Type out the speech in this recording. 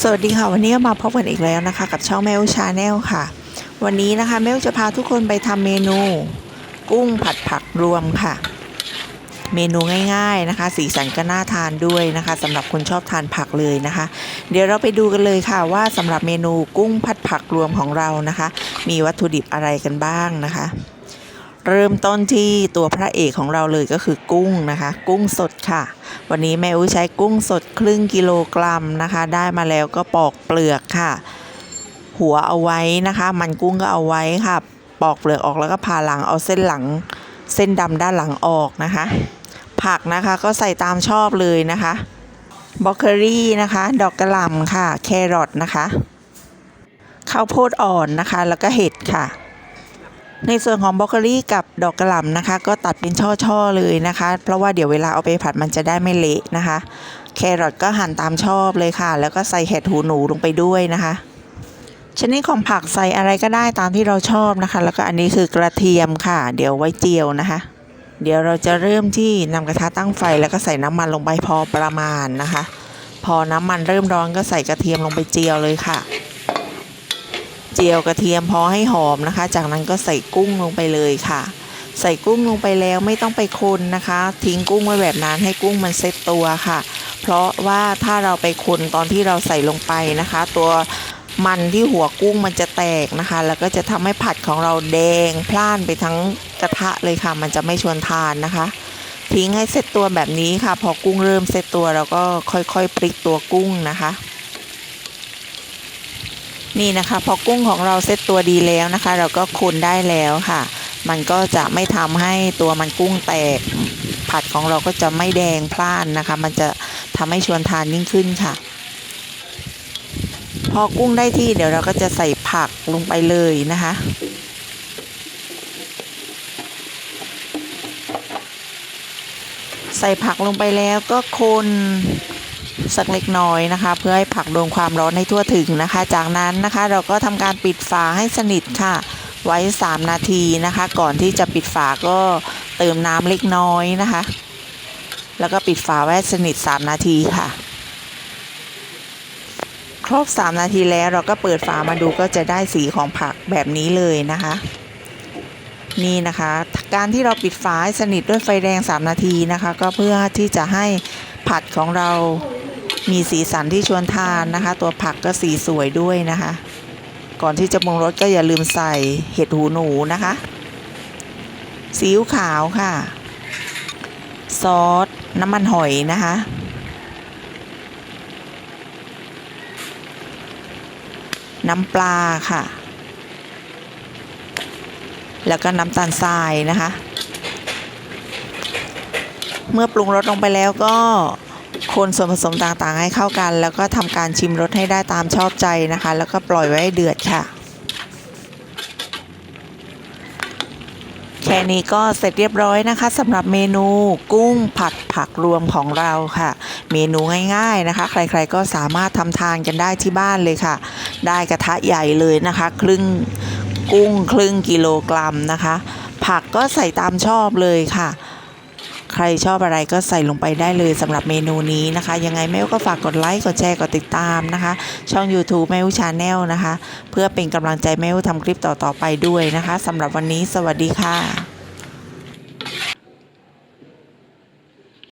สวัสดีค่ะ วันนี้ก็มาพบกันอีกแล้วนะคะ กับช่องแมวชาแนลค่ะ วันนี้นะคะแมวจะพาทุกคนไปทำเมนู กุ้งผัดผักรวมค่ะ เมนูง่าย ๆนะคะ สีสันก็น่าทานด้วยนะคะสำหรับคนชอบทานผักเลยนะคะ เดี๋ยวเราไปดูกันเลยค่ะว่าสำหรับเมนูกุ้งผัดผักรวมของเรานะคะ มีวัตถุดิบอะไรกันบ้างนะคะ เริ่มต้นที่ตัวพระเอกของเราเลยก็คือกุ้งนะคะ กุ้งสดค่ะ วันนี้แม่อุ้ยใช้กุ้งสดครึ่งกิโลกรัมนะคะ ได้มาแล้วก็ปอกเปลือกค่ะ หัวเอาไว้นะคะ มันกุ้งก็เอาไว้ค่ะ ปอกเปลือกออกแล้วก็ผ่าหลังเอาเส้นหลังเส้นดำด้านหลังออกนะคะ ผักนะคะก็ใส่ตามชอบเลยนะคะบล็อกเกอรี่นะคะ ดอกกระหล่ำค่ะ แครอทนะคะ ข้าวโพดอ่อนนะคะ แล้วก็เห็ดค่ะ ในส่วนของบรอกโคลีกับดอกกระหล่ำนะคะ ก็ตัดเป็นช่อๆเลยนะคะ เพราะว่าเดี๋ยวเวลาเอาไปผัดมันจะได้ไม่เละนะคะ แครอทก็หั่นตามชอบเลยค่ะ แล้วก็ใส่เห็ดหูหนูลงไปด้วยนะคะชนิดของผักใส่อะไรก็ได้ตามที่เราชอบนะคะ แล้วก็อันนี้คือกระเทียมค่ะ เดี๋ยวไว้เจียวนะคะ เดี๋ยวเราจะเริ่มที่นำกระทะตั้งไฟแล้วก็ใส่น้ำมันลงไปพอประมาณนะคะ พอน้ำมันเริ่มร้อนก็ใส่กระเทียมลงไปเจียวเลยค่ะ เจียวกระเทียมพอให้หอมนะคะ จากนั้นก็ใส่กุ้งลงไปเลยค่ะ ใส่กุ้งลงไปแล้วไม่ต้องไปคนนะคะ ทิ้งกุ้งไว้แบบนั้นให้กุ้งมันเซ็ตตัวค่ะ เพราะว่าถ้าเราไปคนตอนที่เราใส่ลงไปนะคะ ตัวมันที่หัวกุ้งมันจะแตกนะคะ แล้วก็จะทำให้ผัดของเราแดงพล่านไปทั้งกระทะเลยค่ะ มันจะไม่ชวนทานนะคะ ทิ้งให้เซ็ตตัวแบบนี้ค่ะ พอกุ้งเริ่มเซ็ตตัวเราก็ค่อยๆ พลิกตัวกุ้งนะคะ นี่นะคะพอกุ้งของเราเซตตัวดีแล้วนะคะ เราก็คนได้แล้วค่ะ มันก็จะไม่ทำให้ตัวมันกุ้งแตก ผัดของเราก็จะไม่แดงพล่านนะคะ มันจะทำให้ชวนทานยิ่งขึ้นค่ะ พอกุ้งได้ที่เดี๋ยวเราก็จะใส่ผักลงไปเลยนะคะใส่ผักลงไปแล้วก็คน สักเล็กน้อยนะคะ เพื่อให้ผักโดนความร้อนให้ทั่วถึงนะคะ จากนั้นนะคะเราก็ทำการปิดฝาให้สนิทค่ะ ไว้ 3 นาทีนะคะ ก่อนที่จะปิดฝาก็เติมน้ำเล็กน้อยนะคะ แล้วก็ปิดฝาไว้สนิท 3 นาทีค่ะ ครบ 3 นาทีแล้วเราก็เปิดฝามาดูก็จะได้สีของผักแบบนี้เลยนะคะนี่นะคะ การที่เราปิดฝาให้สนิทด้วยไฟแดง 3 นาทีนะคะ ก็เพื่อที่จะให้ผัดของเรา มีสีสันที่ชวนทานนะคะ ตัวผักก็สีสวยด้วยนะคะ ก่อนที่จะปรุงรสก็อย่าลืมใส่เห็ดหูหนูนะคะซีอิ๊วขาวค่ะ ซอส น้ำมันหอยนะคะ น้ำปลาค่ะ แล้วก็น้ำตาลทรายนะคะ เมื่อปรุงรสลงไปแล้วก็ คนส่วนผสมต่างๆ ให้เข้ากัน แล้วก็ทำการชิมรสให้ได้ตามชอบใจนะคะ แล้วก็ปล่อยไว้ให้เดือดค่ะ แค่นี้ก็เสร็จเรียบร้อยนะคะสำหรับเมนูกุ้งผัดผักรวมของเราค่ะ เมนูง่ายๆนะคะ ใครๆก็สามารถทำทานกันได้ที่บ้านเลยค่ะ ได้กระทะใหญ่เลยนะคะ ครึ่งกุ้งครึ่งกิโลกรัมนะคะ ผักก็ใส่ตามชอบเลยค่ะ ใครชอบอะไรก็ใส่ลงไปได้เลยสำหรับเมนูนี้นะคะ ยังไงแม่ก็ฝากกดไลค์กดแชร์กดติดตามนะคะ ช่อง YouTube แม่ชาแนลนะคะ เพื่อเป็นกำลังใจแม่ทำคลิปต่อๆไปด้วยนะคะสำหรับวันนี้สวัสดีค่ะ